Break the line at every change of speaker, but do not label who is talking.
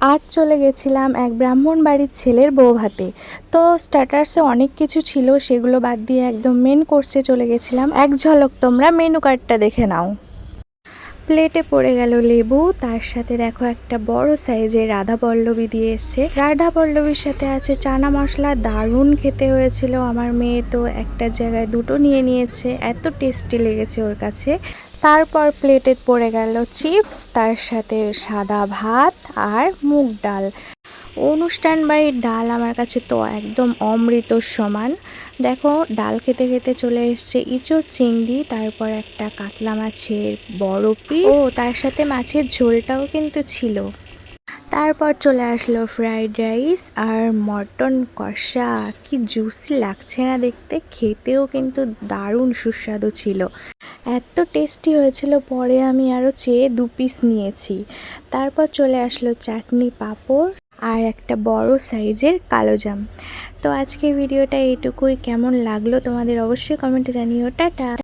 আজ চলে গেছিলাম এক ব্রাহ্মণ বাড়ির ছেলের বউ ভাতে। তো স্টার্টার্সে অনেক কিছু ছিল, সেগুলো বাদ দিয়ে একদম মেন কোর্সে চলে গেছিলাম। এক ঝলক তোমরা মেনু কার্ডটা দেখে নাও। প্লেটে পড়ে গেল লেবু। তার সাথে দেখো একটা বড় সাইজের রাধা পল্লবী দিয়ে এসছে। রাধা পল্লবীর সাথে আছে চানা মশলা, দারুণ খেতে হয়েছিল আমার মেয়ে তো একটা জায়গায় দুটো নিয়ে নিয়েছে, এত টেস্টি লেগেছে ওর কাছে। তারপর প্লেটে পড়ে গেল চিপস, তার সাথে সাদা ভাত আর মুগ ডাল। অনুষ্ঠান বাড়ির ডাল আমার কাছে তো একদম অমৃতর সমান। দেখো ডাল খেতে খেতে চলে এসছে ইঁচড় চিংড়ি তারপর একটা কাতলা মাছের বড় পিস ও তার সাথে মাছের ঝোলটাও কিন্তু ছিল। তারপর চলে আসলো ফ্রাইড রাইস আর মটন কষা। কি জুসি লাগছে না দেখতে খেতেও কিন্তু দারুণ সুস্বাদু ছিল। এত টেস্টি হয়েছিল পরে আমি আরও চেয়ে দু পিস নিয়েছি। তারপর চলে আসলো চাটনি পাঁপড়। আর একটা বড় সাইজের কালো জাম। তো আজকে ভিডিওটা এইটুকুই। কেমন লাগল তোমাদের অবশ্যই কমেন্টে জানিও। টাটা।